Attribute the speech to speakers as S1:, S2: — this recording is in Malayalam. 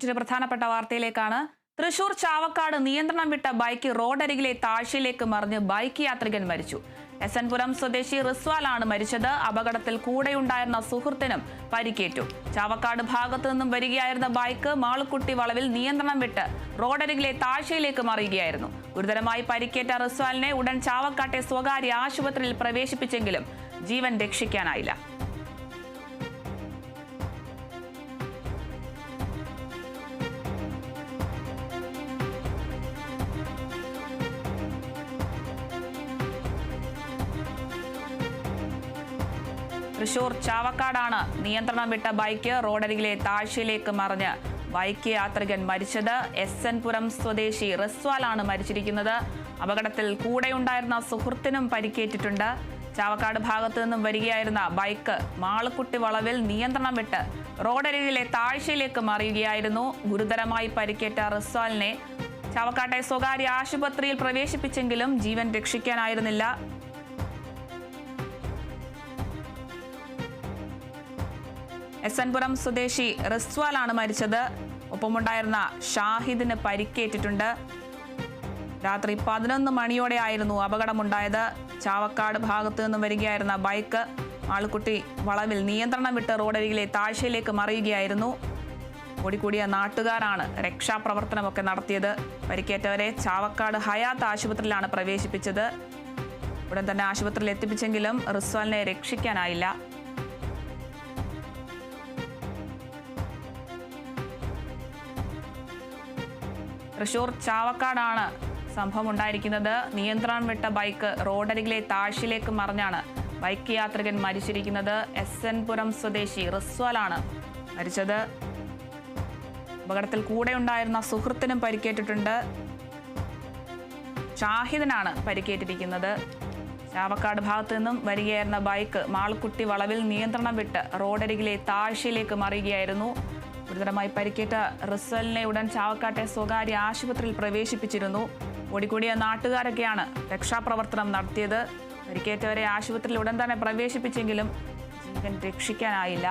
S1: മറ്റൊരു പ്രധാനപ്പെട്ട വാർത്തയിലേക്കാണ്. തൃശൂർ ചാവക്കാട് നിയന്ത്രണം വിട്ട ബൈക്ക് റോഡരികിലെ താഴ്ചയിലേക്ക് മറിഞ്ഞ് ബൈക്ക് യാത്രികൻ മരിച്ചു. എസ് എൻപുരം സ്വദേശി റിസ്വാലാണ് മരിച്ചത്. അപകടത്തിൽ കൂടെയുണ്ടായിരുന്ന സുഹൃത്തിനും പരിക്കേറ്റു. ചാവക്കാട് ഭാഗത്തു നിന്നും വരികയായിരുന്ന ബൈക്ക് മാളുക്കുട്ടി വളവിൽ നിയന്ത്രണം വിട്ട് റോഡരികിലെ താഴ്ചയിലേക്ക് മറിയുകയായിരുന്നു. ഗുരുതരമായി പരിക്കേറ്റ റിസ്വാലിനെ ഉടൻ ചാവക്കാട്ടെ സ്വകാര്യ ആശുപത്രിയിൽ പ്രവേശിപ്പിച്ചെങ്കിലും ജീവൻ രക്ഷിക്കാനായില്ല. തൃശൂർ ചാവക്കാടാണ് നിയന്ത്രണം വിട്ട ബൈക്ക് റോഡരികിലെ താഴ്ചയിലേക്ക് മറിഞ്ഞ്. ബൈക്ക് യാത്രികൻ മരിച്ചത് എസ് എൻ പുരം സ്വദേശി മരിച്ചിരിക്കുന്നത്. അപകടത്തിൽ കൂടെയുണ്ടായിരുന്ന സുഹൃത്തിനും പരിക്കേറ്റിട്ടുണ്ട്. ചാവക്കാട് ഭാഗത്തു നിന്നും വരികയായിരുന്ന ബൈക്ക് മാളക്കുട്ടി വളവിൽ നിയന്ത്രണം വിട്ട് റോഡരികിലെ താഴ്ചയിലേക്ക് മറിയുകയായിരുന്നു. ഗുരുതരമായി പരിക്കേറ്റ റിസ്വാലിനെ ചാവക്കാട്ടെ സ്വകാര്യ ആശുപത്രിയിൽ പ്രവേശിപ്പിച്ചെങ്കിലും ജീവൻ രക്ഷിക്കാനായിരുന്നില്ല. എസ് എൻപുരം സ്വദേശി റിസ്വാലാണ് മരിച്ചത്. ഒപ്പമുണ്ടായിരുന്ന ഷാഹിദിന് പരിക്കേറ്റിട്ടുണ്ട്. രാത്രി പതിനൊന്ന് മണിയോടെ ആയിരുന്നു അപകടമുണ്ടായത്. ചാവക്കാട് ഭാഗത്തു നിന്നും വരികയായിരുന്ന ബൈക്ക് ആൾക്കുട്ടി വളവിൽ നിയന്ത്രണം വിട്ട് റോഡരികിലെ താഴ്ചയിലേക്ക് മറിയുകയായിരുന്നു. ഓടിക്കൂടിയ നാട്ടുകാരാണ് രക്ഷാപ്രവർത്തനമൊക്കെ നടത്തിയത്. പരിക്കേറ്റവരെ ചാവക്കാട് ഹയാത്ത് ആശുപത്രിയിലാണ് പ്രവേശിപ്പിച്ചത്. ഉടൻ തന്നെ ആശുപത്രിയിൽ എത്തിപ്പിച്ചെങ്കിലും റിസ്വാലിനെ രക്ഷിക്കാനായില്ല. തൃശൂർ ചാവക്കാടാണ് സംഭവം ഉണ്ടായിരിക്കുന്നത്. നിയന്ത്രണം വിട്ട ബൈക്ക് റോഡരികിലെ താഴ്ചയിലേക്ക് മറിഞ്ഞാണ് ബൈക്ക് യാത്രികൻ മരിച്ചിരിക്കുന്നത്. എസ് എൻ സ്വദേശി റിസ്വാലാണ് മരിച്ചത്. അപകടത്തിൽ കൂടെ ഉണ്ടായിരുന്ന സുഹൃത്തിനും പരിക്കേറ്റിട്ടുണ്ട്. ഷാഹിദിനാണ് പരിക്കേറ്റിരിക്കുന്നത്. ചാവക്കാട് ഭാഗത്തു നിന്നും വരികയായിരുന്ന ബൈക്ക് മാൾക്കുട്ടി വളവിൽ നിയന്ത്രണം വിട്ട് റോഡരികിലെ താഴ്ചയിലേക്ക് മറിയുകയായിരുന്നു. ഗുരുതരമായി പരിക്കേറ്റ റിസലിനെ ഉടൻ ചാവക്കാട്ടെ സ്വകാര്യ ആശുപത്രിയിൽ പ്രവേശിപ്പിച്ചിരുന്നു. ഓടിക്കൂടിയ നാട്ടുകാരൊക്കെയാണ് രക്ഷാപ്രവർത്തനം നടത്തിയത്. പരിക്കേറ്റവരെ ആശുപത്രിയിൽ ഉടൻ തന്നെ പ്രവേശിപ്പിച്ചെങ്കിലും ജീവൻ രക്ഷിക്കാനായില്ല.